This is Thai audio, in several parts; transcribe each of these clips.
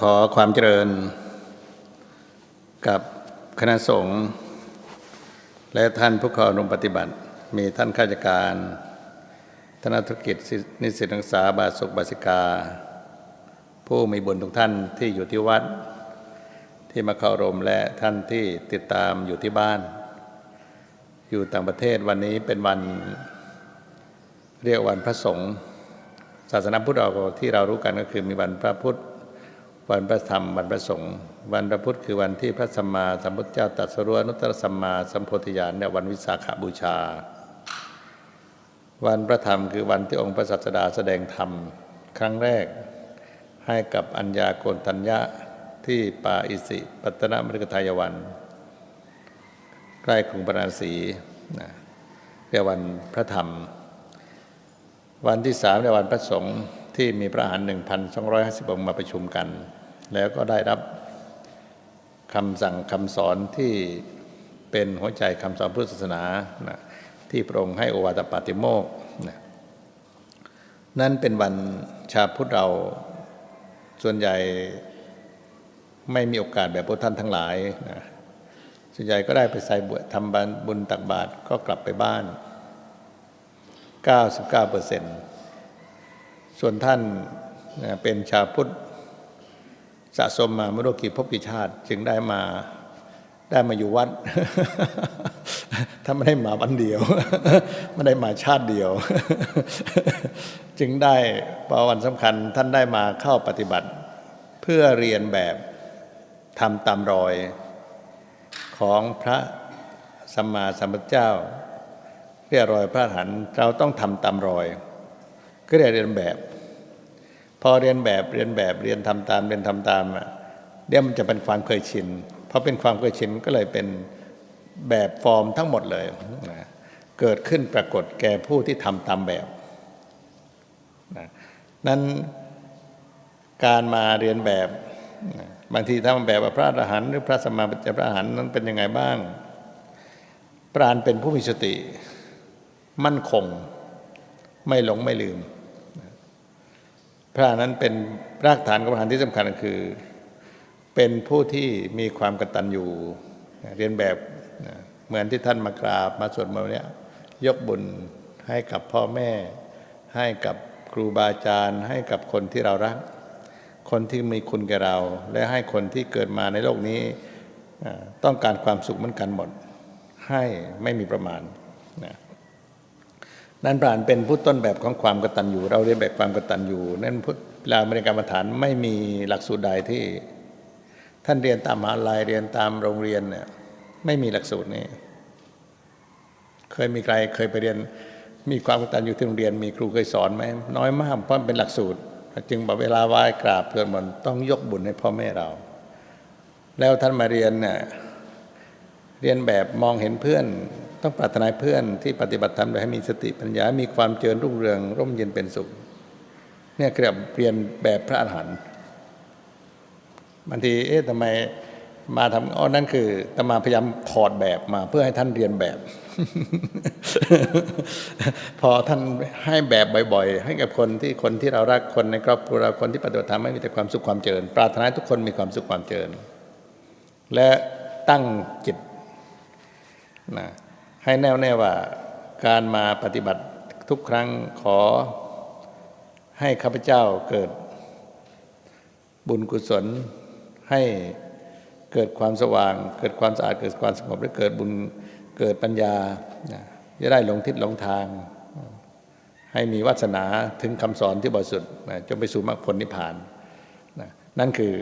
ขอความเจริญกับคณะสงฆ์และท่านผู้เข้าร่วมปฏิบัติ มีท่านข้าราชการธนธุรกิจนิสิตนักศึกษาบาสุกบาสิกา ผู้มีบุญทุกท่านที่อยู่ที่วัด ที่มาเข้ารมและท่านที่ติดตามอยู่ที่บ้าน อยู่ต่างประเทศวันนี้เป็นวันเรียกวันพระสงฆ์ศาสนาพุทธเราที่เรารู้กันก็คือมีวันพระพุทธ วันพระธรรมวันพระสงฆ์วันพระพุธคือวันที่พระสัมมาสัมพุทธเจ้าตรัสรู้อนุตตรสัมมาสัมโพธิญาณและวันวิสาขบูชา วันพระธรรมคือวันที่องค์พระสัสดาแสดงธรรม ครั้งแรกให้กับอัญญาโกณทัญญะที่ป่าอิสิ ปัตนมฤคทายวัน ใกล้กรุงปราณสีนะเรียกวันพระธรรม วันที่สามในวันพระสงฆ์ที่มีพระอาหาร1,250องค์มาประชุมกัน แล้วก็ได้รับคำสั่งคำสอนที่เป็นหัวใจคำสอนพุทธศาสนานะที่พระองค์ให้อวาทปาติโมกข์นะนั่นเป็นวันชาพุทธเราส่วนใหญ่ไม่มีโอกาสแบบพวกท่านทั้งหลายนะส่วนใหญ่ก็ได้ไปใส่บวชทำบุญตักบาตรก็กลับไปบ้าน 99เปอร์เซ็นต์ส่วนท่านนะเป็นชาวพุทธ สะสมมาไม่รู้กี่ภพกี่ชาติ จึงได้มาได้มาอยู่วัด ถ้าไม่ได้มาวันเดียว ไม่ได้มาชาติเดียว จึงได้พอวันสำคัญท่านได้มาเข้าปฏิบัติ เพื่อเรียนแบบทำตามรอยของพระสัมมาสัมพุทธเจ้า เรียกรอยพระหันเราต้องทำตามรอย ก็เรียนแบบ อเรียนแบบเรียนแบบเรียนทำตามเรียนทำตามอะเดี๋ยวมันจะเป็นความเคยชินพอเป็นความเคยชินก็เลยเป็นแบบฟอร์มทั้งหมดเลยนะเกิดขึ้นปรากฏแก่ผู้ที่ทำตามแบบนะนั้นการมาเรียนแบบนะบางทีทำแบบว่าพระอรหันต์หรือพระสมมาสัมพุทธพระอรหันต์นั้นเป็นยังไงบ้าง ปราณเป็นผู้มีสติ มั่นคง ไม่หลงไม่ลืม พระนั้นเป็นรากฐานของพระที่สำคัญคือ เป็นผู้ที่มีความกตัญญูเรียนแบบเหมือนที่ท่านมากราบมาสวดมนต์เนี้ยยกบุญให้กับพ่อแม่ ให้กับครูบาอาจารย์ ให้กับคนที่เรารัก คนที่มีคุณแก่เรา และให้คนที่เกิดมาในโลกนี้ต้องการความสุขเหมือนกันหมด ให้ไม่มีประมาณ นั่นปราณเป็นผู้ต้นแบบของความกตัญญูเราเรียนแบบความกตัญญูนั่นพุทธเวลาบริกรรมฐานไม่มีหลักสูตรใดที่ ท่านเรียนตามมหาลัยเรียนตามโรงเรียนเนี่ยไม่มีหลักสูตรนี้ เคยมีใครเคยไปเรียน มีความกตัญญูที่โรงเรียน มีครูเคยสอนไหมน้อยมากเพราะเป็นหลักสูตร จึงบอกเวลาไหว้กราบเพื่อนมนต้องยกบุญให้พ่อแม่เรา แล้วท่านมาเรียนเนี่ยเรียนแบบมองเห็นเพื่อน ต้องปรารถนาเพื่อนที่ปฏิบัติธรรมโดยให้มีสติปัญญา มีความเจริญรุ่งเรือง ร่มเย็นเป็นสุข เนี่ยเรียกเรียนแบบพระอรหันต์บางทีเอ๊ะทำไมมาทำอ๋อนั่นคือตมาพยายามถอดแบบมา เพื่อให้ท่านเรียนแบบ พอท่านให้แบบบ่อยๆ ให้กับคนที่คนที่เรารักคนในครอบครัวเราคนที่ปฏิบัติธรรมไม่มีแต่ความสุขความเจริญ ปรารถนาทุกคนมีความสุขความเจริญ และตั้งจิตนะ ให้แน่วแน่ว่าการมาปฏิบัติทุกครั้งขอให้ข้าพเจ้าเกิดบุญกุศลให้เกิดความสว่าง เกิดความสะอาดเกิดความสงบและเกิดบุญเกิดปัญญาจะได้หลงทิศหลงทาง ให้มีวาสนาถึงคำสอนที่บริสุทธิ์จนไปสู่มรรคผลนิพพาน นั่นคือ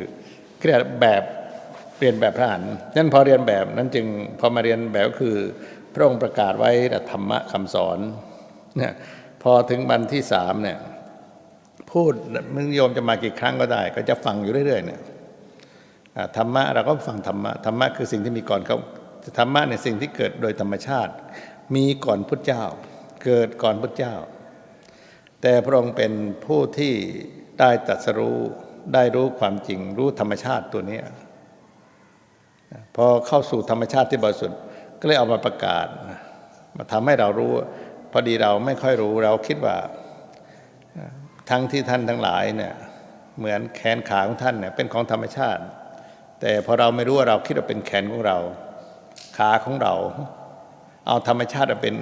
เรียกแบบเรียนแบบพระหันนั่นพอเรียนแบบนั้นจึงพอมาเรียนแบบก็คือ พระองค์ประกาศไว้ธรรมะคำสอนเนี่ยพอถึงวันที่สามเนี่ยพูดมึงโยมจะมากี่ครั้งก็ได้ ก็จะฟังอยู่เรื่อยๆเนี่ยธรรมะเราก็ฟังธรรมะธรรมะคือสิ่งที่มีก่อนเขาธรรมะในสิ่งที่เกิดโดยธรรมชาติ มีก่อนพุทธเจ้า เกิดก่อนพุทธเจ้า แต่พระองค์เป็นผู้ที่ได้ตรัสรู้ได้รู้ความจริง รู้ธรรมชาติตัวนี้พอเข้าสู่ธรรมชาติที่บริสุทธิ์ ก็เลยเอามาประกาศ มาทำให้เรารู้ พอดีเราไม่ค่อยรู้เราคิดว่า ทั้งที่ท่านทั้งหลายเนี่ยเหมือนแขนขาของท่านเนี่ยเป็นของธรรมชาติ แต่พอเราไม่รู้ว่าเราคิดว่าเป็นแขนของเรา ขาของเรา เอาธรรมชาติเป็น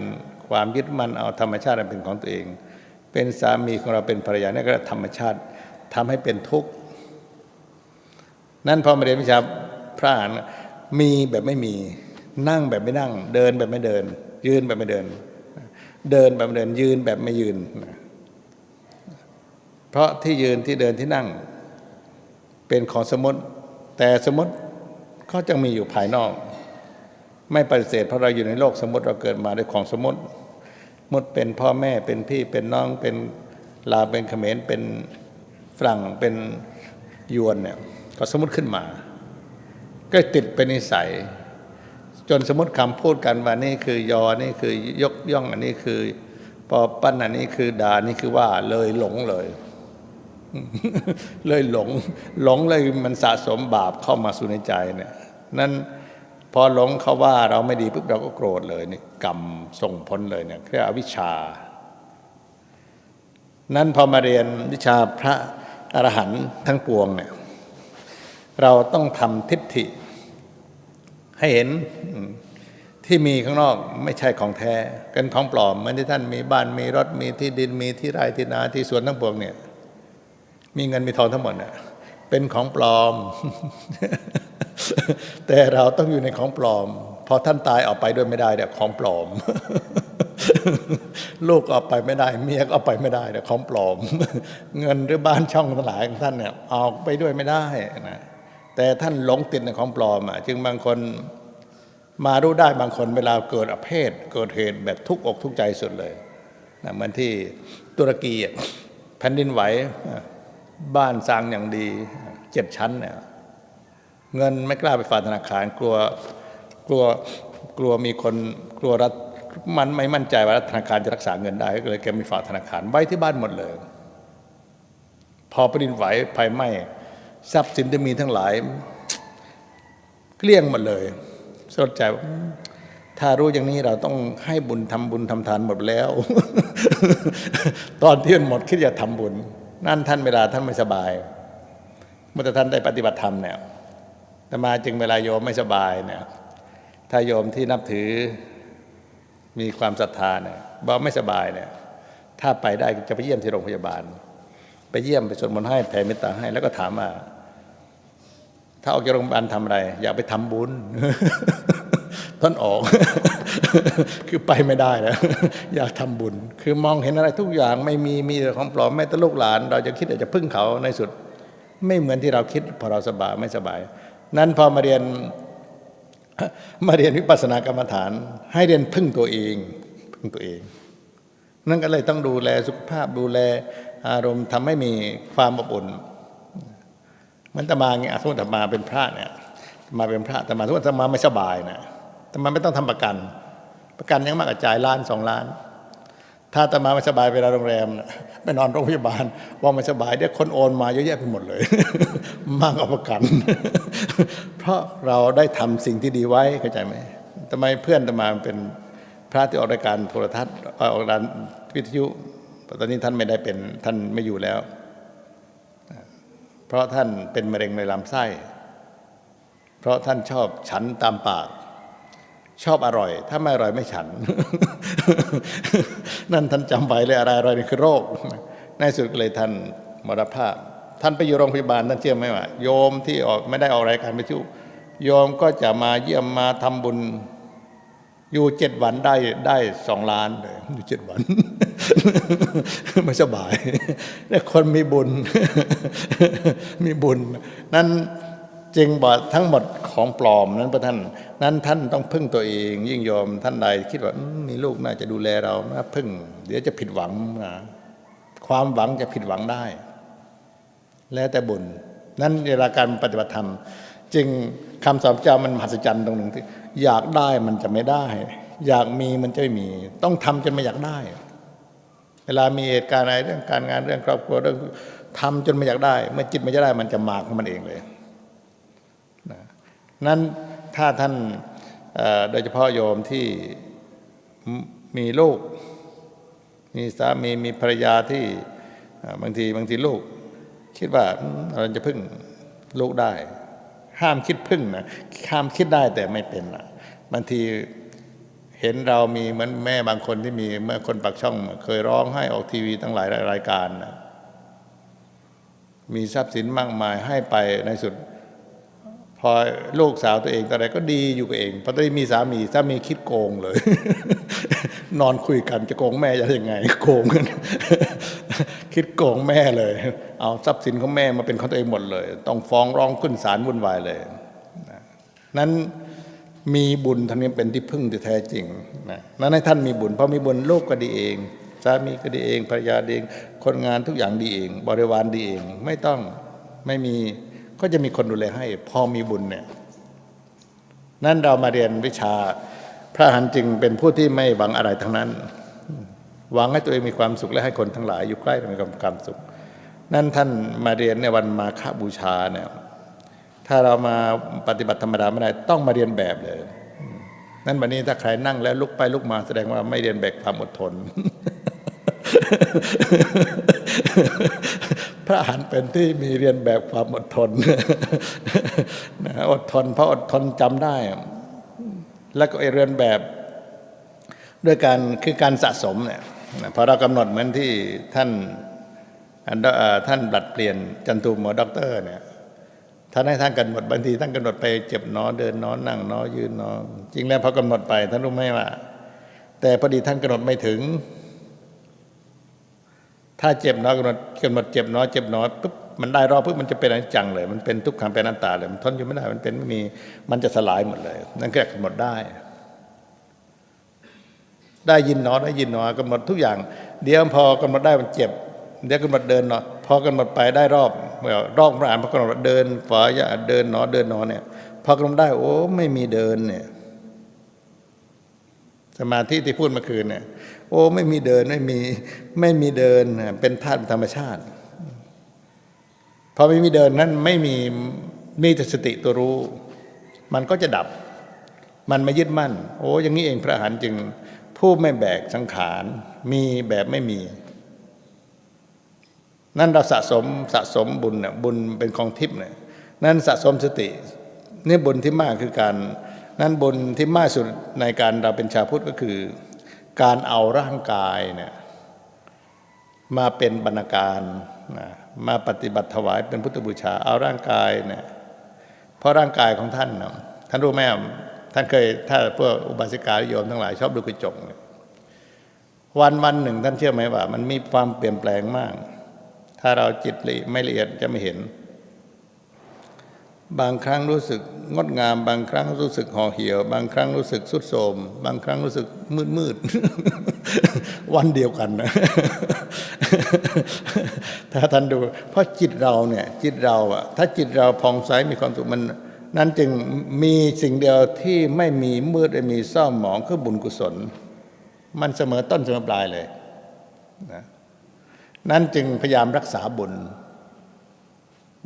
ความยึดมั่นเอาธรรมชาติเป็นของตัวเอง เป็นสามีของเราเป็นภรรยานี่ก็ธรรมชาติทำให้เป็นทุกข์นั่นพอมาเรียนวิชาพระอรหันมีแบบไม่มี นั่งแบบไม่นั่ง เดินแบบไม่เดิน ยืนแบบไม่เดิน เดินแบบไม่เดิน ยืนแบบไม่ยืน เพราะที่ยืนที่เดินที่นั่ง เป็นของสมมติ แต่สมมติก็จะมีอยู่ภายนอก ไม่ปฏิเสธเพราะเราอยู่ในโลกสมมติเราเกิดมาด้วยของสมมติสมมติเป็นพ่อแม่เป็นพี่เป็นน้องเป็นลาเป็นเขมรเป็นฝรั่งเป็นยวนเนี่ยก็สมมติขึ้นมา ก็ติดเป็นนิสัย จนสมมติคำพูดกันว่านี่คือยอนี่คือยกย่องอันนี้คือปอปั้นอันนี้คือด่านี่คือว่าเลยหลงเลย เลยหลง หลงเลยมันสะสมบาปเข้ามาสู่ในใจเนี่ยนั่นพอหลงเขาว่าเราไม่ดีปุ๊บเราก็โกรธเลยนี่กรรมส่งผลเลยเนี่ยเรียกอวิชชา นั้นพอมาเรียนวิชาพระอรหันต์ทั้งปวงเนี่ยเราต้องทำทิฏฐิ ให้เห็นที่มีข้างนอกไม่ใช่ของแท้เป็นของปลอมเหมือนที่ท่านมีบ้านมีรถมีที่ดินมีที่ไร่ที่นาที่สวนทั้งปวงเนี่ย มีเงินมีทองทั้งหมดเนี่ยเป็นของปลอม แต่เราต้องอยู่ในของปลอม พอท่านตายออกไปด้วยไม่ได้เนี่ยของปลอม ลูกเอาไปไม่ได้ เมียก็เอาไปไม่ได้เนี่ยของปลอม เงินหรือบ้านช่องทั้งหลายของท่านเนี่ยออกไปด้วยไม่ได้นะ แต่ท่านหลงติดในของปลอมอะจึงบางคนมารู้ได้บางคนเวลาเกิดอเพศเกิดเหตุแบบทุกอกทุกใจสุดเลยนะเหมือนที่ตุรกีอะแผ่นดินไหวบ้านสร้างอย่างดีเจ็ดชั้นเนี่ยเงินไม่กล้าไปฝากธนาคารกลัวกลัวกลัวมีคนกลัวรัฐมันไม่มั่นใจว่าธนาคารจะรักษาเงินได้ก็เลยแกมีฝากธนาคารไว้ที่บ้านหมดเลย พอแผ่นดินไหวไฟไหม้ ทรัพย์สินที่มีทั้งหลาย เกลี้ยงหมดเลยสลดใจว่าถ้ารู้อย่างนี้เราต้องให้บุญทำบุญทำทานหมดแล้ว ตอนที่มันหมดคิดจะทำบุญ นั่นท่านเวลาท่านไม่สบาย เมื่อท่านได้ปฏิบัติธรรมเนี่ยแต่มาจึงเวลาโยมไม่สบายเนี่ยถ้าโยมที่นับถือมีความศรัทธาเนี่ยบอกไม่สบายเนี่ยถ้าไปได้จะไปเยี่ยมที่โรงพยาบาล ไปเยี่ยมไปสวดมนต์ให้แผ่เมตตาให้ แล้วก็ถามว่าถ้าออกจากโรงพยาบาลทำอะไร อยากไปทำบุญท่านออก คือไปไม่ได้แล้วอยากทำบุญ คือมองเห็นอะไรทุกอย่างไม่มีมีแต่ของปลอมแม้แต่ลูกหลาน เราจะคิดอยากจะพึ่งเขาในสุด ไม่เหมือนที่เราคิด พอเราสบายไม่สบาย นั้นพอมาเรียนมาเรียนวิปัสสนากรรมฐาน ให้เรียนพึ่งตัวเอง พึ่งตัวเอง นั่นก็เลยต้องดูแลสุขภาพดูแล อารมณ์ทำให้มีความอบอุ่นมันตมาเงี้ยสมมติตมาเป็นพระเนี่ยมาเป็นพระแต่มาสมมติตมาไม่สบายนะตมาไม่ต้องทำประกัน ประกันยังมากกระจายล้านสองล้าน ถ้าตมาไม่สบายเวลาโรงแรมนะไปนอนโรงพยาบาลว่าไม่สบายเดี๋ยวคนโอนมาเยอะแยะไปหมดเลย มากกว่าประกัน เพราะเราได้ทำสิ่งที่ดีไว้เข้าใจไหมทำไมเพื่อนตมาเป็นพระที่ออกรายการโทรทัศน์ออกรายการวิทยุ ตอนนี้ท่านไม่ได้เป็นท่านไม่อยู่แล้ว เพราะท่านเป็นมะเร็งในลำไส้ เพราะท่านชอบฉันตามปาก ชอบอร่อย ถ้าไม่อร่อยไม่ฉัน นั่นท่านจำไว้เลยอะไรอร่อยนี่คือโรคในสุดก็เลยท่านมรณภาพ ท่านไปอยู่โรงพยาบาลท่านเชื่อไหมว่า โยมที่ออกไม่ได้ออกรายการวิทยุโยมก็จะมาเยี่ยมมาทำบุญ อยู่เจ็ดวันได้ได้สองล้านเลยอยู่เจ็ดวันไม่สบายแต่คนมีบุญ มีบุญ นั้นจึงบอกทั้งหมดของปลอมนั้นพระท่าน นั้นท่านต้องพึ่งตัวเอง ยิ่งโยมท่านใดคิดว่ามีลูกน่าจะดูแลเรานะพึ่ง เดี๋ยวจะผิดหวังนะความหวังจะผิดหวังได้ แล้วแต่บุญ นั้นเวลาการปฏิบัติธรรม จึงคำสอนเจ้ามันมหัศจรรย์ตรงหนึ่งที่ อยากได้มันจะไม่ได้ อยากมีมันจะไม่มี ต้องทำจนไม่อยากได้ เวลามีเหตุการณ์อะไรเรื่องการงานเรื่องครอบครัวเรื่องทำจนไม่อยากได้ เมื่อจิตไม่อยากได้มันจะมาของมันเองเลยนั้นถ้าท่านโดยเฉพาะโยมที่มีลูก มีสามีมีภรรยาที่บางทีบางทีลูก คิดว่าเราจะพึ่งลูกได้ ห้ามคิดพึ่งนะห้ามคิดได้แต่ไม่เป็นนะบางทีเห็นเรามีเหมือนแม่บางคนที่มีเมื่อคนปักช่อง เคยร้องให้ออกทีวีตั้งหลายรายการนะมีทรัพย์สินมากมายให้ไปในสุด พอลูกสาวตัวเองตอนแรกก็ดีอยู่กับเองพอตอนนี้มีสามีสามีคิดโกงเลย นอนคุยกันจะโกงแม่จะยังไง โกงกัน คิดโกงแม่เลย เอาทรัพย์สินของแม่มาเป็นของตัวเองหมดเลย ต้องฟ้องร้องขึ้นศาลวุ่นวายเลยนั้นมีบุญท่านนี้เป็นที่พึ่งที่แท้จริงนะนั้นให้ท่านมีบุญเพราะมีบุญลูกก็ดีเองสามีก็ดีเองภรรยาดีเอง คนงานทุกอย่างดีเอง บริวารดีเอง ไม่ต้องไม่มีก็จะมีคนดูแลให้ พอมีบุญเนี่ยนั่นเรามาเรียนวิชา พระหันต์จึงเป็นผู้ที่ไม่หวังอะไรทั้งนั้น หวังให้ตัวเองมีความสุขและให้คนทั้งหลายอยู่ใกล้มีความสุข นั่นท่านมาเรียนในวันมาฆบูชาเนี่ยถ้าเรามาปฏิบัติธรรมดาไม่ได้ต้องมาเรียนแบบเลย นั่นวันนี้ถ้าใครนั่งแล้วลุกไปลุกมาแสดงว่าไม่เรียนแบบความอดทน พระหันเป็นที่มีเรียนแบบความอดทนอดทนเพราะอดทนจำได้ แล้วก็เรียนแบบด้วยการคือการสะสมเนี่ย พอเรากำหนดเหมือนที่ท่านท่านบัดเปลี่ยนจันทูหมอด็อกเตอร์เนี่ยท่านให้ท่านกำหนดบางทีท่านกำหนดไปเจ็บหนอเดินหนอนั่งหนอยืนหนอจริงแล้วพอกำหนดไปท่านรู้ไหมว่า แต่พอดีท่านกำหนดไม่ถึง ถ้าเจ็บน้อกำหนดกำหนดเจ็บน้อเจ็บน้อปุ๊บมันได้รอบปุ๊บมันจะเป็นอนิจจังเลย มันเป็นทุกขังเป็นอนัตตาเลยมันทนอยู่ไม่ได้มันเป็นไม่มีมันจะสลายหมดเลย นั่นคือกำหนดได้ ได้ยินหนอได้ยินหนอกำหนดทุกอย่าง เดี๋ยวพอกำหนดได้มันเจ็บ เดี๋ยวกำหนดเดินหนอพอกำหนดไปได้รอบเมื่อรอบพระอ่านพอกำหนดเดินฝายาเดินหนอเดินหนอเนี่ยพอกำหนดได้โอ้ไม่มีเดินเนี่ยสมาธิที่พูดเมื่อคืนเนี่ยโอ้ไม่มีเดินไม่มีไม่มีเดินเป็นธาตุธรรมชาติพอไม่มีเดินนั้นไม่มีมีแต่สติตัวรู้ มันก็จะดับ มันไม่ยึดมั่น โอ้อย่างนี้เองพระอรหันต์จึง ผู้ไม่แบกสังขาร มีแบบไม่มี นั่นเราสะสมสะสมบุญเนี่ยบุญเป็นของทิพย์เนี่ยนั่นสะสมสตินี่บุญที่มากคือการ นั่นบุญที่มากสุดในการเราเป็นชาวพุทธก็คือ การเอาร่างกายเนี่ยมาเป็นบรรณาการนะมาปฏิบัติถวายเป็นพุทธบูชาเอาร่างกายเนี่ยเพราะร่างกายของท่านนะท่านรู้ไหม ท่านเคยถ้าพวกอุบาสิกาโยมทั้งหลายชอบดูกระจกเนี่ยวันวันหนึ่ง ท่านเชื่อไหมว่า มันมีความเปลี่ยนแปลงมาก ถ้าเราจิตละไม่ละเอียดจะไม่เห็น บางครั้งรู้สึกงดงาม บางครั้งรู้สึกห่อเหี่ยว บางครั้งรู้สึกสุดโทมบางครั้งรู้สึกมืดมืดวันเดียวกันนะถ้าท่านดู เพราะจิตเราเนี่ย จิตเราอะถ้าจิตเราผ่องใสมีความสุขมัน นั้นจึงมีสิ่งเดียวที่ไม่มีมืดไม่มีเศร้าหมองคือบุญกุศล มันเสมอต้นเสมอปลายเลยนะนั้นจึงพยายามรักษาบุญ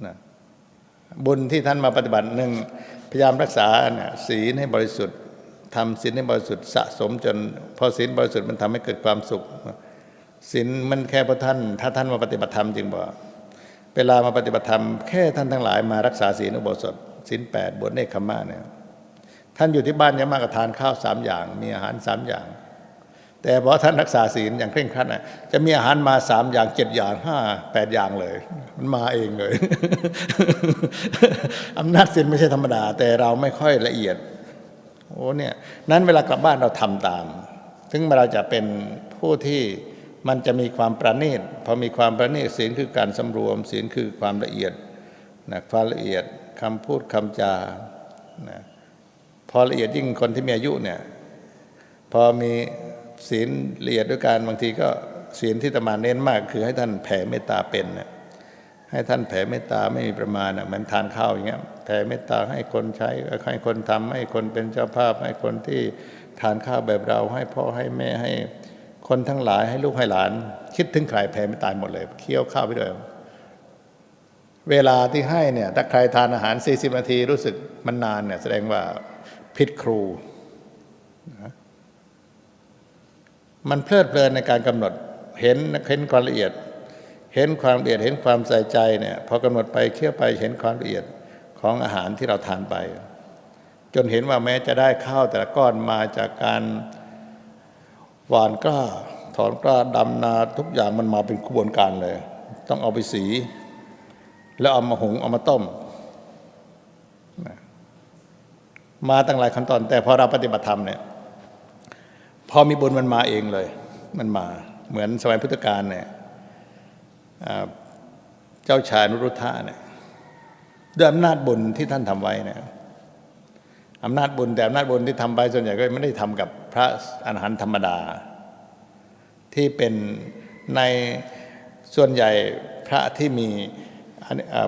นะบุญที่ท่านมาปฏิบัติหนึ่งพยายามรักษาเนี่ยศีลให้บริสุทธิ์ทำศีลให้บริสุทธิ์สะสมจน พอศีลบริสุทธิ์มันทำให้เกิดความสุขศีลมันแค่พระท่าน ถ้าท่านมาปฏิบัติธรรมจริงบ่เวลามาปฏิบัติธรรมแค่ท่านทั้งหลายมารักษาศีลอุโบสถ ศีลแปดบวชเนคขมาเนี่ยท่านอยู่ที่บ้านยังมากกว่าทานข้าวสามอย่าง มีอาหารสามอย่าง แต่พอท่านรักษาศีลอย่างเคร่งครัดนะจะมีอาหารมาสามอย่างเจ็ดอย่างห้าแปดอย่างเลย มันมาเองเลย อำนาจศีลไม่ใช่ธรรมดา แต่เราไม่ค่อยละเอียดโอ้เนี่ยนั้นเวลากลับบ้านเราทำตามถึงเราจะเป็นผู้ที่มันจะมีความประณีตพอมีความประณีตศีลคือการสำรวมศีลคือความละเอียดนะความละเอียด คำพูดคำจานะพอละเอียดยิ่งคนที่มีอายุเนี่ยพอมีศีลละเอียดด้วยการบางทีก็ศีลที่ตมาเน้นมาก คือให้ท่านแผ่เมตตาเป็นนะให้ท่านแผ่เมตตาไม่มีประมาณอะเหมือนทานข้าวอย่างเงี้ยแผ่เมตตาให้คนใช้ให้คนทำให้คนเป็นเจ้าภาพ ให้คนที่ทานข้าวแบบเรา ให้พ่อให้แม่ให้คนทั้งหลายให้ลูกให้หลาน คิดถึงใครแผ่ไม่ตาหมดเลยเคี้ยวข้าวไปด้วย เวลาที่ให้เนี่ยถ้าใครทานอาหาร 40 นาทีรู้สึกมันนานเนี่ยแสดงว่าผิดครู มันเพลิดเพลินในการกำหนดเห็นเห็นความละเอียด เห็นความละเอียดเห็นความใส่ใจเนี่ยพอกำหนดไปเคี่ยวไปเห็นความละเอียดของอาหารที่เราทานไป จนเห็นว่าแม้จะได้ข้าวแต่ละก้อนมาจากการหวานกล้าถอนกล้าดำนาทุกอย่างมันมาเป็นกระบวนการเลย ต้องเอาไปสี แล้วเอามาหุงเอามาต้ม มาตั้งหลายขั้นตอน แต่พอเราปฏิบัติธรรมเนี่ยพอมีบุญมันมาเองเลย มันมาเหมือนสมัยพุทธกาลเนี่ยเจ้าชายนุรุทธะเนี่ยด้วยอำนาจบุญที่ท่านทำไว้เนี่ยอำนาจบุญแต่อำนาจบุญที่ทำไปส่วนใหญ่ก็ไม่ได้ทำกับพระอรหันต์ธรรมดา ที่เป็นในส่วนใหญ่พระที่มี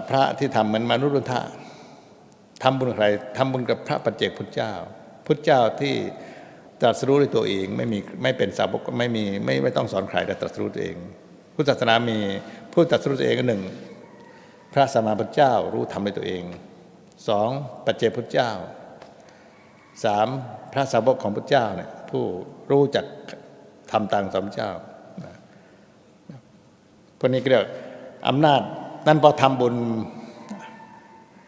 พระที่ทำเหมือนมนุษย์รุทะทำบุญใครทำบุญกับพระปัจเจกพุทธเจ้า พุทธเจ้าที่ตรัสรู้ด้วยตัวเองไม่มีไม่เป็นสาวกไม่มีไม่ไม่ต้องสอนใครแต่ตรัสรู้ตัวเอง พุทธศาสนามีผู้ตรัสรู้ตัวเองก็หนึ่งพระสัมมาพุทธเจ้ารู้ทำด้วยตัวเองสองปัจเจกพุทธเจ้าสามพระสาวกของพุทธเจ้าเนี่ยผู้รู้จักทำตามสมเจ้าพวกนี้เรียกอำนาจ นั่นพอทำบุญ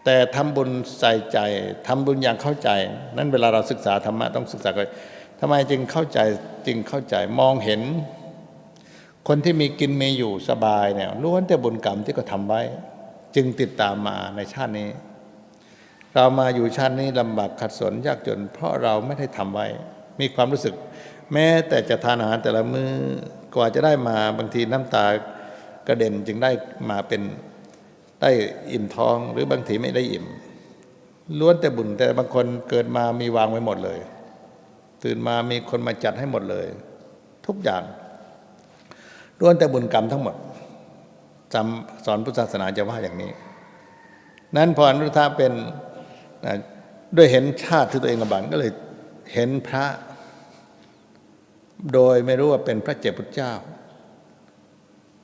แต่ทำบุญใส่ใจทำบุญอย่างเข้าใจ นั้นเวลาเราศึกษาธรรมะต้องศึกษากันทำไมจึงเข้าใจจึงเข้าใจมองเห็น คนที่มีกินมีอยู่สบายเนี่ยล้วนแต่บุญกรรมที่เขาทำไว้ จึงติดตามมาในชาตินี้ เรามาอยู่ชาตินี้ลำบากขัดสนยากจน เพราะเราไม่ได้ทำไว้ มีความรู้สึก แม้แต่จะทานอาหารแต่ละมื้อกว่าจะได้มาบางทีน้ำตากระเด็นจึงได้มาเป็น ได้อิ่มท้องหรือบางทีไม่ได้อิ่ม ล้วนแต่บุญแต่บางคนเกิดมามีวางไว้หมดเลย ตื่นมามีคนมาจัดให้หมดเลย ทุกอย่างล้วนแต่บุญกรรมทั้งหมดจำสอนพุทธศาสนาจะว่าอย่างนี้ นั้นพออนุทธะเป็นด้วยเห็นชาติที่ตัวเองลำบากก็เลยเห็นพระ โดยไม่รู้ว่าเป็นพระเจ้าพุทธเจ้า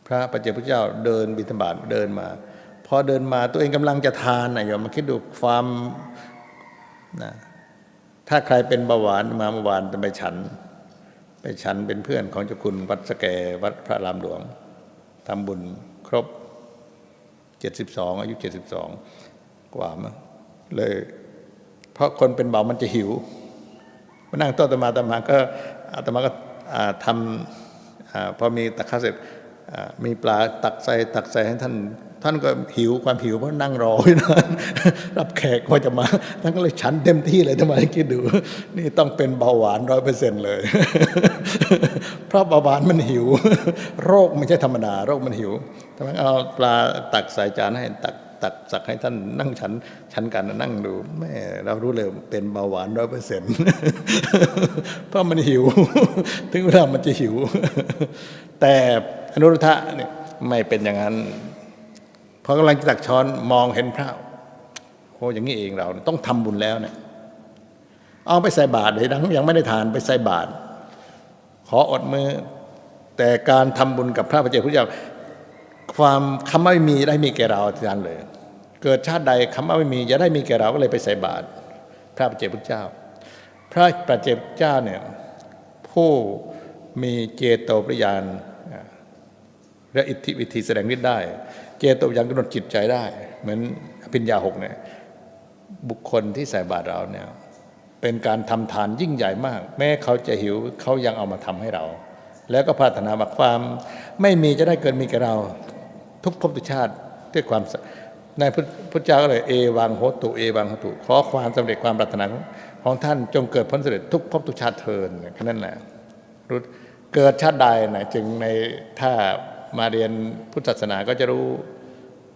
พระปัจเจกพุทธเจ้าเดินบิณฑบาตเดินมา พอเดินมาตัวเองกำลังจะทานนะโยมมาคิดดูความนะถ้าใครเป็นเบาหวานมาเมื่อวานจะไปฉัน ไปฉันเป็นเพื่อนของเจ้าคุณวัดสแกวัดพระรามหลวงทำบุญครบ72อายุ72กว่ามั้งเลย เพราะคนเป็นเบามันจะหิวมานั่งโต๊ะตมาตมาก็อาตมาก็ทำอพอมีตักข้าวเสร็จมีปลาตักใส่ตักใส่ให้ท่าน ท่านก็หิวความหิวเพราะนั่งรอนะรับแขกว่าจะมา ท่านก็เลยฉันเต็มที่เลยทำไมคิดดู นี่ต้องเป็นเบาหวานร้อยเปอร์เซ็นต์เลย เพราะเบาหวานมันหิว โรคไม่ใช่ธรรมดา โรคมันหิวทำไมเอาปลาตักใส่จานให้ตักตักสักให้ท่านนั่งฉันฉันกันนั่งดูแม่เรารู้เลยเป็นเบาหวานร้อยเปอร์เซ็นต์เพราะมันหิว ถึงเวลามันจะหิว แต่อนุรุทธะเนี่ยไม่เป็นอย่างนั้น พอกำลังจะตักช้อนมองเห็นพระโอ้อย่างนี้เองเราต้องทำบุญแล้วเนี่ยเอาไปใส่บาตรเลยดังยังไม่ได้ทานไปใส่บาตรขออดมือ แต่การทำบุญกับพระพระเจ้าพุทธเจ้าความคำว่าไม่มีได้มีแก่เราที่นั้นเลย เกิดชาติใดคำว่าไม่มีจะได้มีแก่เราก็เลยไปใส่บาตรพระพเจ้าพุทธเจ้า พระพระเจ้าพุทธเจ้าเนี่ยผู้มีเจโตปริยานและอิทธิวิธีแสดงฤทธิ์ได้ เจโตปริยานกำหนดจิตใจได้ เหมือนอภิญญาหกเนี่ยบุคคลที่ใส่บาตรเราเนี่ยเป็นการทำทานยิ่งใหญ่มาก แม้เขาจะหิวเขายังเอามาทำให้เรา แล้วก็ปรารถนาว่าความ ไม่มีจะได้เกิดมีกับเรา ทุกภพทุกชาติด้วยความในพุทธพุทธเจ้าก็เลยเอวังโหตุเอวังโหตุขอความสำเร็จความปรารถนาของท่านจงเกิดผลสำเร็จทุกภพทุกชาติเทินแค่นั้นแหละรู้เกิดชาติใดนะจึงในถ้า มาเรียนพุทธศาสนาก็จะรู้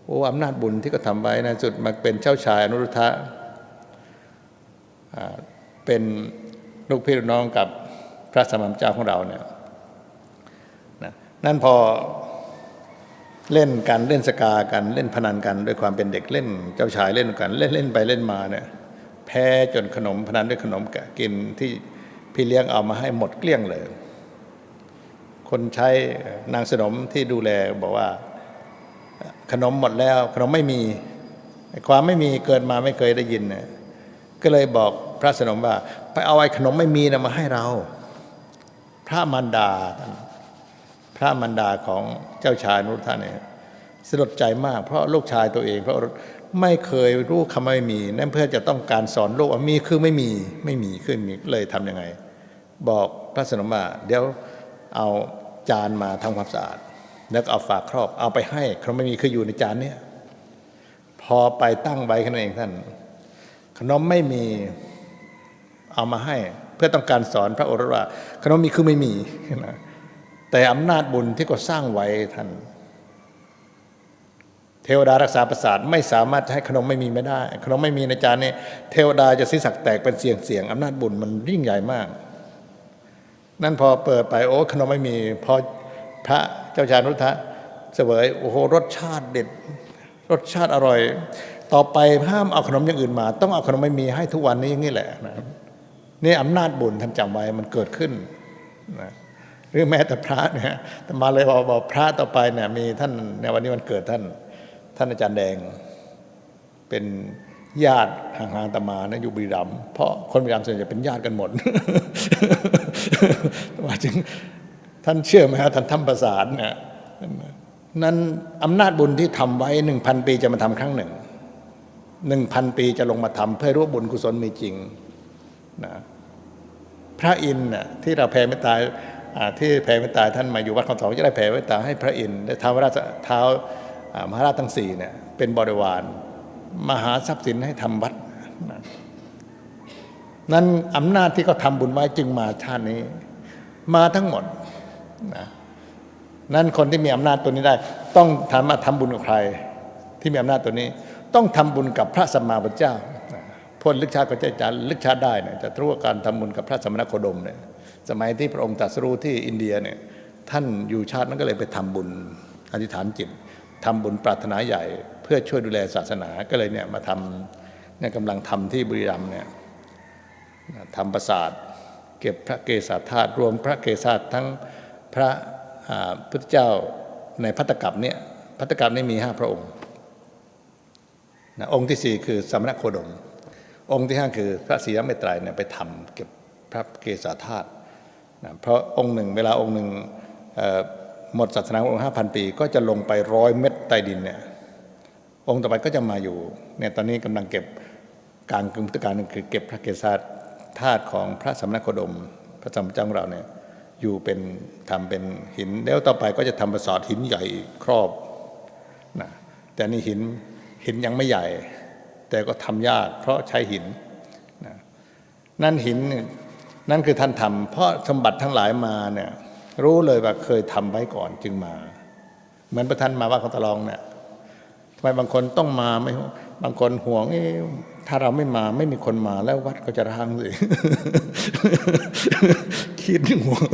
โอ้อำนาจบุญที่เขาทำไว้ในสุดมาเป็นเจ้าชายอนุรุทธะเป็นลูกพี่ลูกน้องกับพระสมมเจ้าของเราเนี่ยนะนั่นพอเล่นกันเล่นสกากันเล่นพนันกัน ด้วยความเป็นเด็กเล่น เจ้าชายเล่นกัน เล่นเล่นไปเล่นมาเนี่ยแพ้จนขนมพนันด้วยขนมกินที่พี่เลี้ยงเอามาให้หมดเกลี้ยงเลย คนใช้นางสนมที่ดูแลบอกว่าขนมหมดแล้ว ขนมไม่มีความไม่มีเกิดมาไม่เคยได้ยินเนี่ยก็เลยบอกพระสนมว่า ไปเอาไอ้ขนมไม่มีนะมาให้เรา พระมารดา พระมารดาของเจ้าชายนุรุทธะเนี่ยสลดใจมาก เพราะลูกชายตัวเอง เพราะไม่เคยรู้คำว่าไม่มี นั่นเพื่อจะต้องการสอนโลกว่ามีคือไม่มีไม่มีคือมีเลยทำยังไง บอกพระสนมว่าเดี๋ยวเอา จานมาทำความสะอาด แล้วก็เอาฝากครอบ เอาไปให้ขนมไม่มีคืออยู่ในจานเนี้ยพอไปตั้งไว้แค่นั้นเองท่าน ขนมไม่มีเอามาให้ เพื่อต้องการสอนพระโอรสว่า ขนมมีคือไม่มีนะแต่อำนาจบุญที่ก็สร้างไว้ท่าน เทวดารักษาประสาทไม่สามารถให้ขนมไม่มีไม่ได้ ขนมไม่มีในจานนี้เทวดาจะสิสักแตกเป็นเสียงเสียงอำนาจบุญมันยิ่งใหญ่มาก นั่นพอเปิดไปโอ้ขนมไม่มีพอพระเจ้าชายนุทะเสวยโอ้โหรสชาติเด็ด รสชาติอร่อย ต่อไปห้ามเอาขนมอย่างอื่นมา ต้องเอาขนมไม่มีให้ทุกวันนี้อย่างนี้แหละนะนี่อำนาจบุญท่านจำไว้มันเกิดขึ้นนะหรือแม้แต่พระเนี่ยแต่มาเลยบอกบอกพระต่อไปเนี่ยมีท่านในวันนี้วันเกิดท่าน ท่านอาจารย์แดงเป็น ญาติห่างๆตมานะอยู่บุรีรัมย์เพราะคนบุรีรัมย์ส่วนใหญ่เป็นญาติกันหมดว่าจึงท่านเชื่อไหมฮะท่านทำประสานเนี่ยนั้นอำนาจบุญที่ทำไว้หนึ่งพันปีจะมาทำครั้งหนึ่งหนึ่งพันปีจะลงมาทำเพื่อรู้บุญกุศลมีจริงนะพระอินทร์ที่เราแผ่เมตตาที่แผ่เมตตาท่านมาอยู่วัดคลองสองจะได้แผ่เมตตาให้พระอินทร์ได้ท้าวราชท้าอ่ามหาราชทั้งสี่เนี่ยเป็นบริวาร มหาทรัพย์สินให้ทำวัดนะนั้นอำนาจที่เขาทำบุญไว้จึงมาชาตินี้ มาทั้งหมดนะนั้นคนที่มีอำนาจตัวนี้ได้ ต้องทำมาทำบุญกับใคร ที่มีอำนาจตัวนี้ ต้องทำบุญกับพระสัมมาสัมพุทธเจ้าพ้นลึกชาติก็จะจะลึกชาติได้เนี่ยจะรู้ว่าการทำบุญกับพระสมณโคดมเนี่ยสมัยที่พระองค์ตรัสรู้ที่อินเดียเนี่ยท่านอยู่ชาตินั้นก็เลยไปทำบุญอธิษฐานจิตทำบุญปรารถนาใหญ่ พื่อช่วยดูแลศาสนาก็เลยเนี่ยมาทำเนี่ยกำลังทำที่บุรีรัมย์เนี่ยทำประสาทเก็บพระเกศาธาตุรวมพระเกศาธาตุทั้งพระพุทธเจ้าในพัตตกับเนี่ยพัตตกับนี่มีห้าพระองค์นะองค์ที่สี่คือสมณโคดม องค์ที่ห้าคือพระศรีรัตนเมตไตรเนี่ยไปทำเก็บพระเกศาธาตุนะเพราะองค์หนึ่งเวลาองค์หนึ่งหมดศาสนาองค์ห้าพันปี ก็จะลงไปร้อยเม็ดใต้ดินเนี่ย องค์ต่อไปก็จะมาอยู่เนี่ยตอนนี้กำลังเก็บการกึมตการหนึ่งคือเก็บพระเกศาธาตุของพระสมณโคดม พระสมเจ้าของเราเนี่ยอยู่เป็นทำเป็นหิน แล้วต่อไปก็จะทำประสาทหินใหญ่ครอบนะแต่นี่หินหินยังไม่ใหญ่ แต่ก็ทำยากเพราะใช้หินนะนั่นหินนั่นคือท่านทำเพราะสมบัติทั้งหลายมาเนี่ยรู้เลยว่าเคยทำไว้ก่อนจึงมา เหมือนพระท่านมาว่าเขาตะลองเนี่ย ทำไมบางคนต้องมาไม่บางคนห่วงเอ๊ะถ้าเราไม่มาไม่มีคนมาแล้ววัดก็จะร้างสิคิดห่วง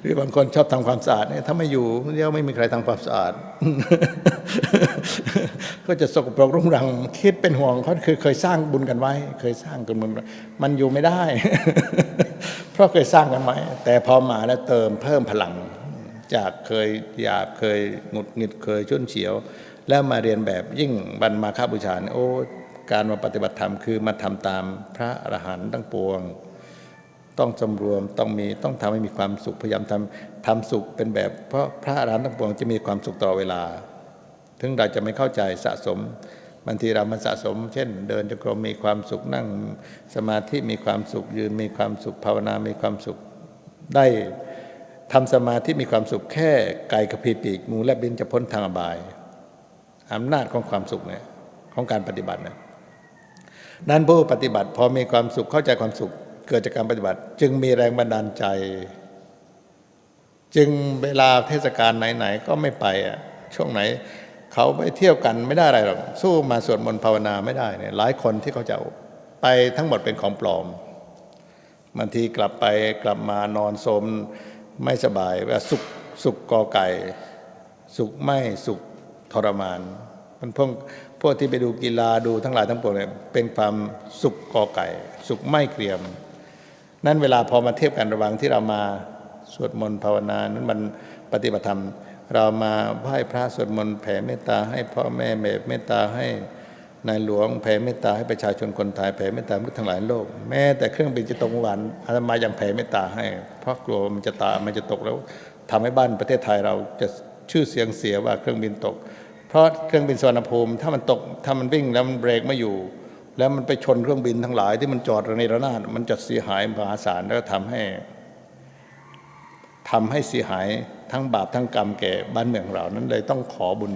หรือบางคนชอบทำความสะอาดเนี่ยถ้าไม่อยู่เดี๋ยวไม่มีใครทำความสะอาด ก็จะสกปรกรุงรัง คิดเป็นห่วงเขาคือเคยสร้างบุญกันไว้ เคยสร้างกันบุญมันอยู่ไม่ได้ เพราะเคยสร้างกันไว้แต่พอมาแล้วเติมเพิ่มพลัง จากเคยหยาบเคยหงุดหงิดเคยชุ่นเฉียว แล้วมาเรียนแบบยิ่งบรรมาคาบูชาเนี่ยโอ้การมาปฏิบัติธรรมคือมาทำตามพระอรหันต์ทั้งปวง ต้องสำรวมต้องมีต้องทำให้มีความสุขพยายามทำทำสุขเป็นแบบ เพราะพระอรหันต์ทั้งปวงจะมีความสุขตลอดเวลา ถึงเราจะไม่เข้าใจสะสมบางทีเรามันสะสม เช่น เดินจงกรมมีความสุขนั่ง สมาธิมีความสุขยืนมีความสุขภาวนา มีความสุขได้ ทำสมาธิมีความสุขแค่ไก่กระพริกงูและบินจะพ้นทางอบายอำนาจของความสุขเนี่ยของการปฏิบัตินะนั้นผู้ปฏิบัติพอมีความสุขเข้าใจความสุข เกิดจากการปฏิบัติ จึงมีแรงบันดาลใจ จึงเวลาเทศกาลไหนๆก็ไม่ไปอะช่วงไหน เขาไปเที่ยวกันไม่ได้อะไรหรอกสู้มาสวดมนต์ภาวนาไม่ได้เนี่ยหลายคนที่เขาจะไปทั้งหมดเป็นของปลอมบางทีกลับไปกลับมานอนโสม ไม่สบายว่าสุขสุขกอไก่ สุขไม่สุขทรมาน มันพวกพวกที่ไปดูกีฬาดูทั้งหลายทั้งปวงเนี่ยเป็นความสุขกอไก่ สุขไม่เกรียม นั้นเวลาพอมาเทียบกันระหว่างที่เรามาสวดมนต์ภาวนานั้นมันปฏิบัติธรรม เรามาไหว้พระสวดมนต์แผ่เมตตาให้พ่อแม่เมตเมตตาให้ นายหลวงแผ่เมตตาให้ประชาชนคนไทยแผ่เมตตามนุษย์ทั้งหลายโลก แม้แต่เครื่องบินจะตกหวานอาตมายังแผ่เมตตาให้ เพราะกลัวมันจะตามันจะตกแล้วทำให้บ้านประเทศไทยเราจะชื่อเสียงเสียว่าเครื่องบินตก เพราะเครื่องบินสวรรณภูมิ ถ้ามันตกถ้ามันวิ่งแล้วมันเบรกไม่อยู่ แล้วมันไปชนเครื่องบินทั้งหลาย ที่มันจอดระเนระนาดมันจะเสียหายมหาศาลแล้วก็ทำให้ทำให้เสียหายทั้งบาปทั้งกรรมแก่บ้านเมืองเรานั้นเลยต้องขอบุญ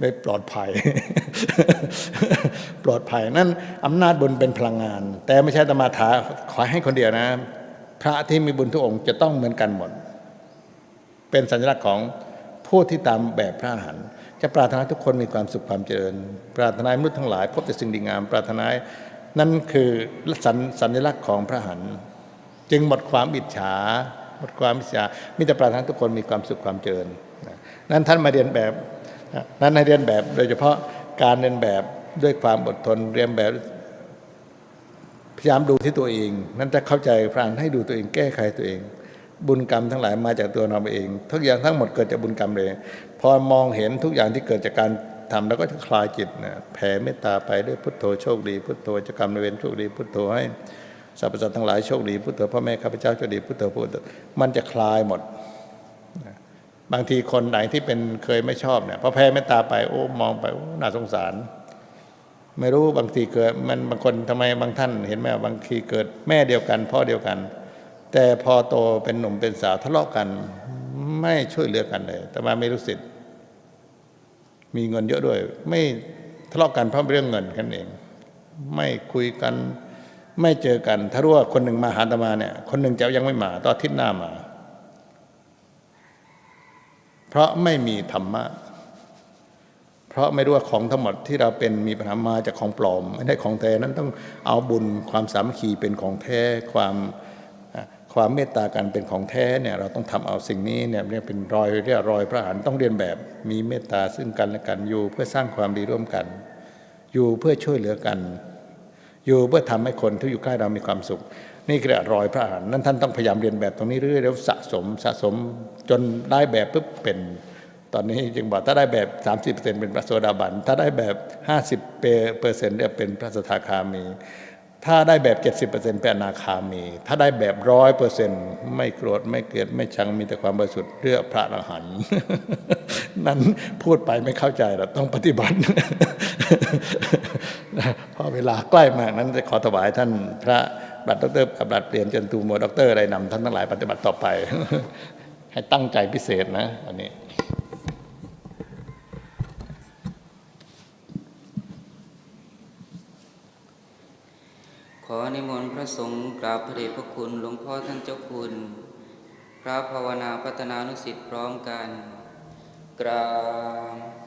ได้ปลอดภัย ปลอดภัยนั่นอำนาจบุญเป็นพลังงาน แต่ไม่ใช่ตมาถาขอให้คนเดียวนะ พระที่มีบุญทุกองค์จะต้องเหมือนกันหมด เป็นสัญลักษณ์ของผู้ที่ตามแบบพระอรหันต์จะปรารถนาทุกคนมีความสุขความเจริญ ปรารถนามนุษย์ทั้งหลาย พบแต่สิ่งดีงาม ปรารถนานั่นคือสัญสญลักษณ์ของพระหันจึงหมดความอิจฉา หมดความอิจฉามีแต่ปรารถนาทุกคนมีความสุขความเจริญนั้นท่านมาเรียนแบบ นั้นให้เรียนแบบโดยเฉพาะการเรียนแบบด้วยความอดทนเรียนแบบพยายามดูที่ตัวเอง นั่นจะเข้าใจพรานให้ดูตัวเองแก้ไขตัวเอง บุญกรรมทั้งหลายมาจากตัวเราเอง ทุกอย่างทั้งหมดเกิดจากบุญกรรมเลย พอมองเห็นทุกอย่างที่เกิดจากการทำแล้วก็จะคลายจิตนะแผ่เมตตาไปด้วยพุทโธโชคดี พุทโธเจะกรรมในเวรโชคดี พุทโธให้สรรพสัตว์ทั้งหลายโชคดี พุทโธพ่อแม่ข้าพเจ้าโชคดี พุทโธพุทโธมันจะคลายหมด บางทีคนไหนที่เป็นเคยไม่ชอบเนี่ยพอแผ่เมตตาไปโอ้มองไปโอ้น่าสงสาร ไม่รู้บางทีเกิดมันบางคนทำไมบางท่านเห็นไหมบางทีเกิดแม่เดียวกันพ่อเดียวกัน แต่พอโตเป็นหนุ่มเป็นสาวทะเลาะกัน ไม่ช่วยเหลือกันเลย แต่มาไม่รู้สิทธิ์มีเงินเยอะด้วย ไม่ทะเลาะกันเพราะเรื่องเงินกันเอง ไม่คุยกันไม่เจอกัน ถ้ารู้ว่าคนหนึ่งมาหาตมาเนี่ย คนหนึ่งจะยังไม่มาตอนอาทิตย์หน้ามา เพราะไม่มีธรรมะ เพราะไม่รู้ว่าของทั้งหมดที่เราเป็นมีปัญหามาจากของปลอม ไม่ได้ของแท้นั้นต้องเอาบุญความสามัคคีเป็นของแท้ความความเมตตากันเป็นของแท้เนี่ยเราต้องทำเอาสิ่งนี้เนี่ยเรียกเป็นรอยเรียกรอยพระหันต์ต้องเรียนแบบมีเมตตาซึ่งกันและกันอยู่เพื่อสร้างความดีร่วมกัน อยู่เพื่อช่วยเหลือกัน อยู่เพื่อทำให้คนที่อยู่ใกล้เรามีความสุข นี่คือรอยพระอรหันต์นั้นท่านต้องพยายามเรียนแบบตรงนี้เรื่อยๆแล้วสะสมสะสมจนได้แบบปุ๊บเป็น ตอนนี้จึงบอกถ้าได้แบบ 30%เป็นพระโสดาบัน ถ้าได้แบบ 50เปอร์เซ็นต์เนี่ยเป็นพระสทาคามี ถ้าได้แบบ 70%เป็นอนาคามี ถ้าได้แบบร้อยเปอร์เซ็นต์ไม่โกรธไม่เกลียดไม่ชังมีแต่ความบริสุทธิ์เรื่องพระอรหันต์นั้นพูดไปไม่เข้าใจเราต้องปฏิบัติพอเวลาใกล้มากนั้นจะขอถวายท่านพระ บัตรดอกเตอรกับบัตรเปลี่ยนจนตูโมด็อกเตอร์อะไรนำท่านทั้งหลายปฏิบัติต่อไป ให้ตั้งใจพิเศษนะอันนี้ขอนิมนต์พระสงฆ์กราบพระเดชพระคุณหลวงพ่อท่านเจ้าคุณ พระภาวนาพัฒนานุสิทธิ์พร้อมกัน กราบ